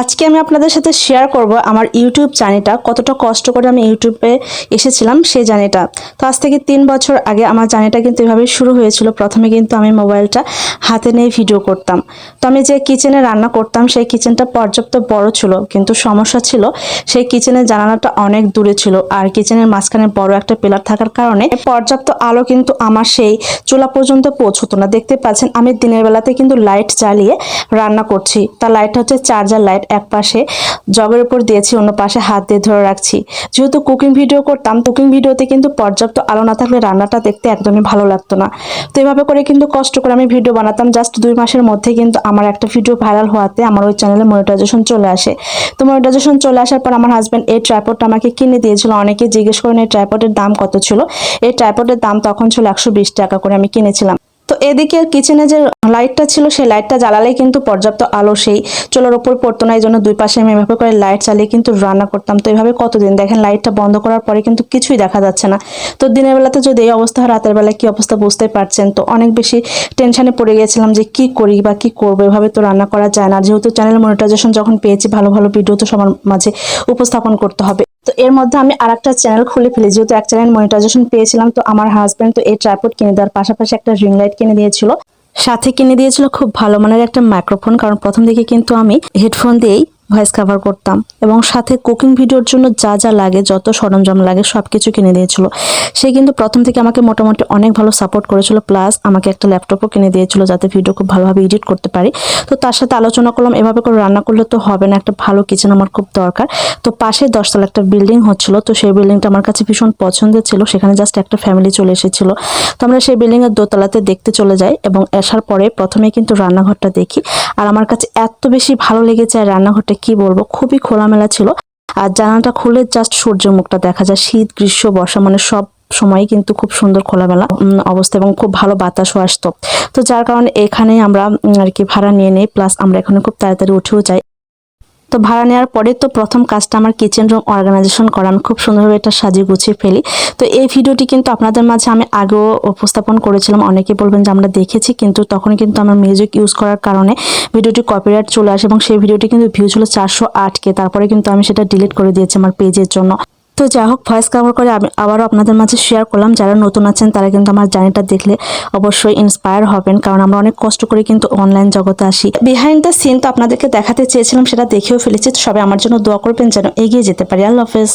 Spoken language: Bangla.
আজকে আমি আপনাদের সাথে শেয়ার করব আমার ইউটিউব জার্নিটা, কতটা কষ্ট করে আমি ইউটিউবে এসেছিলাম সেই জার্নিটা। তো আজ থেকে তিন বছর আগে আমার জার্নিটা কিন্তু এভাবে শুরু হয়েছিল। প্রথমে কিন্তু আমি মোবাইলটা হাতে নিয়ে ভিডিও করতাম। তো আমি যে কিচেনে রান্না করতাম, সেই কিচেনটা পর্যাপ্ত বড় ছিল, কিন্তু সমস্যা ছিল, সেই কিচেনের জানালাটা অনেক দূরে ছিল। আর কিচেনের মাঝখানে বড় একটা পিলার থাকার কারণে পর্যাপ্ত আলো কিন্তু আমার সেই চুলা পর্যন্ত পৌঁছতো না। দেখতে পাচ্ছেন, আমি দিনের বেলাতে কিন্তু লাইট জ্বালিয়ে রান্না করছি। তার লাইটটা হচ্ছে চার্জার লাইট এক পাশে জবের উপর দিয়েছি, অন্য পাশে হাত দিয়ে ধরে রাখছি। যেহেতু কুকিং ভিডিও করতাম কুকিং ভিডিওতে কিন্তু পর্যাপ্ত আলো না থাকলে রান্নাটা দেখতে একদমই ভালো লাগতো না। তো এভাবে করে কিন্তু কষ্ট করে আমি ভিডিও বানাতাম। জাস্ট দুই মাসের মধ্যে কিন্তু আমার একটা ভিডিও ভাইরাল হওয়াতে আমার ওই চ্যানেলে মনিটাইজেশন চলে আসে। তো মনিটাইজেশন চলে আসার পর আমার হাজব্যান্ড এই ট্রাইপডটা আমাকে কিনে দিয়েছিল। অনেকে জিজ্ঞেস করেন, এই ট্রাইপডের দাম কত ছিল? এই ট্রাইপডের দাম তখন ছিল একশো বিশ টাকা করে আমি কিনেছিলাম। এদিকে কিচেনে যে লাইটটা ছিল, সেই লাইটটা জ্বালালেই কিন্তু পর্যাপ্ত আলো সেই চুলোর ওপর পড়তো না এই জন্য দুই পাশে আমি এভাবে করে লাইট চালিয়ে কিন্তু রান্না করতাম। তো এভাবে কতদিন? দেখেন লাইটটা বন্ধ করার পরে কিন্তু কিছুই দেখা যাচ্ছে না। তো দিনের বেলাতে যদি এই অবস্থা হয়, রাতের বেলা কি অবস্থা বুঝতেই পারছেন? তো অনেক বেশি টেনশানে পড়ে গিয়েছিলাম যে কি করি বা কি করব? এভাবে তো রান্না করা যায় না। যেহেতু চ্যানেল মনিটাইজেশন যখন পেয়েছি, ভালো ভালো ভিডিও তো সবার মাঝে উপস্থাপন করতে হবে। তো এর মধ্যে আমি আর একটা চ্যানেল খুলে ফেলি। যেহেতু এক চ্যানেল মনিটাইজেশন পেয়েছিলাম, তো আমার হাজব্যান্ড তো এই ট্রাইপড কিনে দেওয়ার পাশাপাশি একটা রিং লাইট কিনে দিয়েছিল। সাথে কিনে দিয়েছিল খুব ভালো মানের একটা মাইক্রোফোন কারণ প্রথম দিকে কিন্তু আমি হেডফোন দিয়েই ভয়েস কভার করতাম। এবং সাথে কুকিং ভিডিওর জন্য যা যা লাগে, যত সরঞ্জাম লাগে সব কিছু কিনে দিয়েছিল। সে কিন্তু প্রথম থেকে আমাকে মোটামুটি অনেক ভালো সাপোর্ট করেছিল। প্লাস আমাকে একটা ল্যাপটপও কিনে দিয়েছিল যাতে ভিডিও খুব ভালোভাবে এডিট করতে পারি। তো তার সাথে আলোচনা করলাম, এভাবে করে রান্না করলে তো হবে না, একটা ভালো কিচেন আমার খুব দরকার। তো পাশে দশতলা একটা বিল্ডিং হচ্ছিল, তো সেই বিল্ডিংটা আমার কাছে ভীষণ পছন্দের ছিল। সেখানে জাস্ট একটা ফ্যামিলি চলে এসেছিল। তো আমরা সেই বিল্ডিং এর দোতলাতে দেখতে চলে যাই এবং আসার পরে প্রথমে কিন্তু রান্নাঘরটা দেখি। আর আমার কাছে এত বেশি ভালো লেগেছে আর রান্নাঘরটা কি বলব, খুবই খোলামেলা ছিল। আর জানালাটা খুলে জাস্ট সূর্য মুখটা দেখা যায়। শীত, গ্রীষ্ম, বর্ষা মানে সব সময় কিন্তু খুব সুন্দর খোলামেলা অবস্থা এবং খুব ভালো বাতাসও আসতো। তো যার কারণে এখানে আমরা আর কি ভাড়া নিয়ে নেই প্লাস আমরা এখানে খুব তাড়াতাড়ি উঠেও যাই। তো ভাড়া নেওয়ার পরে তো প্রথম কাজটা আমার কিচেন রুম অর্গানাইজেশন করান। খুব সুন্দরভাবে এটা সাজিয়ে গুছিয়ে ফেলি। তো এই ভিডিওটি কিন্তু আপনাদের মাঝে আমি আগেও উপস্থাপন করেছিলাম। অনেকে বলবেন যে আমরা দেখেছি, কিন্তু তখন কিন্তু আমার মিউজিক ইউজ করার কারণে ভিডিওটি কপিরাইট চলে আসে এবং সেই ভিডিওটি কিন্তু ভিউ ছিল চারশো আটকে। তারপরে কিন্তু আমি সেটা ডিলিট করে দিয়েছি আমার পেজের জন্য। তো যাই হোক ভয়েস কভার করে আমি আবারও আপনাদের মাঝে শেয়ার করলাম। যারা নতুন আছেন, তারা কিন্তু আমার জার্নিটা দেখলে অবশ্যই ইন্সপায়ার হবেন, কারণ আমরা অনেক কষ্ট করে কিন্তু অনলাইন জগতে আসি। বিহাইন্ড দ্য সিন তো আপনাদেরকে দেখাতে চেয়েছিলাম, সেটা দেখেও ফেলেছি। সবাই আমার জন্য দোয়া করবেন যেন এগিয়ে যেতে পারি। আল্লাহ হাফেজ